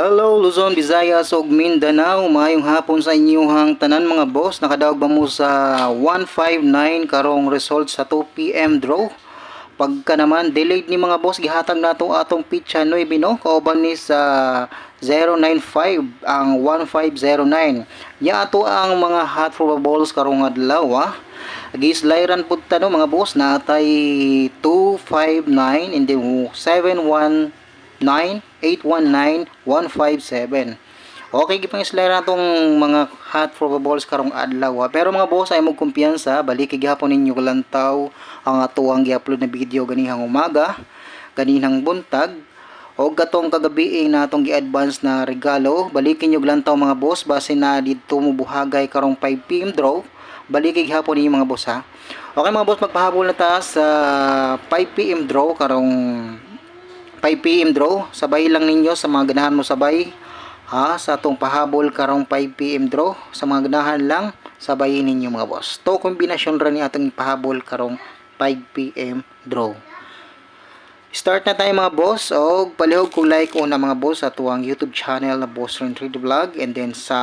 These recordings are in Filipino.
Hello Luzon, Visayas ug Mindanao. Maayong hapon sa inyong tanan mga boss. Nakadaog ba mo sa 159 karong result sa 2 PM draw. Pagka naman delayed ni mga boss gihatag nato atong pitcha 9 no kauban ni sa 095 ang 1509. Ya ato ang mga hot probables karong adlaw ah. Gislayran pud ta no mga boss natay 259 and then 719 819-157. Okay, gipang isla na itong mga hot probables karong adlaw. Pero mga boss, ay mo kumpiyansa, balik gihapon ninyo kalantaw ang ato ang gi-upload na video ganihang umaga, ganihang buntag, o gatong kagabi na atong gi-advance na regalo, balikin nyo lantaw mga boss, base na dito mo buhagay karong 5 PM draw, balik gihapon ninyo mga boss ha. Okay mga boss, magpahabol na ta sa 5 PM draw karong 5 PM draw. Sabay lang ninyo sa mga ganahan mo sabay. Ha, sa atong pahabol karong 5 PM draw. Sa mga ganahan lang, sabayin ninyo mga boss. To kombinasyon ra ni atong ipahabol karong 5 PM draw. Start na tayo mga boss o palihog kung like una mga boss sa tuwang YouTube channel na Boss Rin 3D Vlog and then sa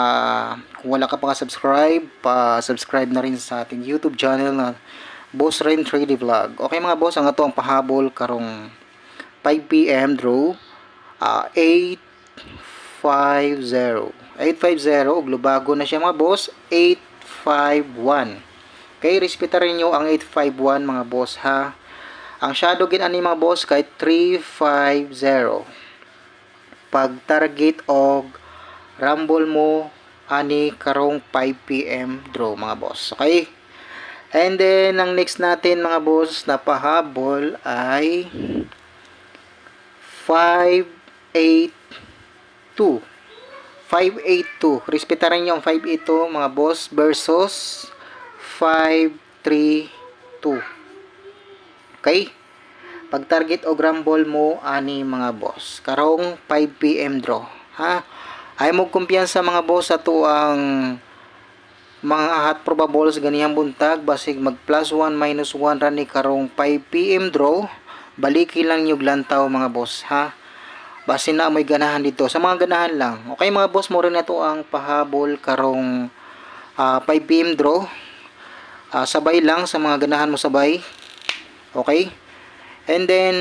kung wala ka pa subscribe pa-subscribe na rin sa ating YouTube channel na Boss Rin 3D Vlog. Okay mga boss, ang ato ang pahabol karong 5 p.m. draw uh, 850 850 ug lubago na siya mga boss. 851 kay respeta rin nyo ang 851 mga boss ha? Ang shadow gin ani mga boss kay 350 pag target og rumble mo ani karong 5 p.m. draw mga boss. Okay? And then ang next natin mga boss na pahabol ay 582 582 respetaran niyo ang 582 mga boss versus 532 okay? Pag target o grumble mo ani mga boss. Karong 5pm draw ha? Ay mo kumpiyansa mga boss sa ang mga hot probables ganihang buntag basig mag plus 1 minus 1 ra ni karong 5pm draw baliki lang yung lantaw mga boss ha? Base na may ganahan dito. Sa mga ganahan lang. Okay mga boss mo rin na to ang pahabol karong ah, 5pm draw. Ah, sabay lang sa mga ganahan mo sabay. Okay? And then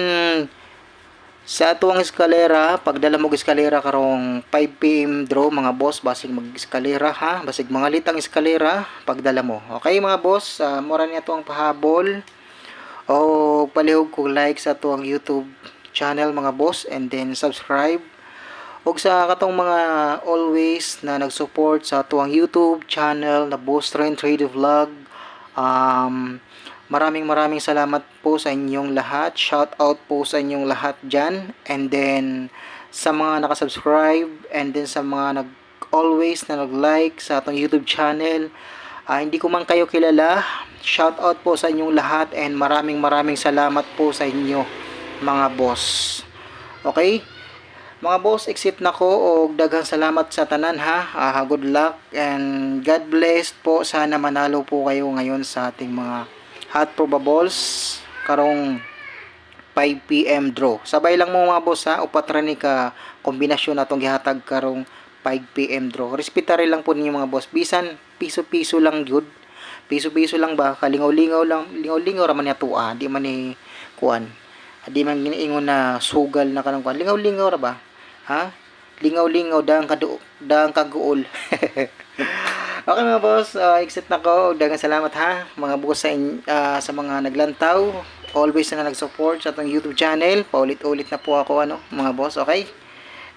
sa atuang eskalera pagdala mo eskalera karong 5pm draw mga boss basig mag eskalera ha? Basig mga litang eskalera pagdala mo. Okay mga boss uh, mura niya to ang pahabol o palihog ko like sa to ang YouTube channel mga boss and then subscribe ug sa katong mga always na nag-support sa to ang YouTube channel na Boss Trend Trade Vlog um, maraming maraming salamat po sa inyong lahat shout out po sa inyong lahat dyan and then sa mga nakasubscribe and then sa mga nag always na nag-like sa atong YouTube channel Ah, hindi ko man kayo kilala. Shout out po sa inyong lahat and maraming maraming salamat po sa inyo mga boss. Okay? Mga boss, exit na ko o daghang salamat sa tanan ha. Ah, good luck and God bless po. Sana manalo po kayo ngayon sa ating mga hot probables karong 5 PM draw. Sabay lang mo mga boss ha, upat ra ni ka kombinasyon natong gihatag karong 5 PM draw. Respetare lang po ninyo mga boss. Bisan piso-piso lang jud. Piso-piso lang ba? Kalingaw-lingaw lang. Lingaw-lingaw ra man niya tuwa. Di man ni kuan. Di man giniingon na sugal na kanang kuan. Lingaw-lingaw ra ba? Ha? Lingaw-lingaw daang kadu daang kaguol. okay mga boss, uh, exit na ko. Dagang salamat ha. Mga boss sa, in- ah, sa mga naglantaw. Always na nag-support sa atong YouTube channel. Paulit-ulit na po ako ano, mga boss, okay?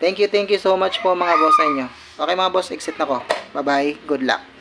Thank you, thank you so much po mga boss sa inyo. Okay mga boss, exit na ko. Bye-bye. Good luck.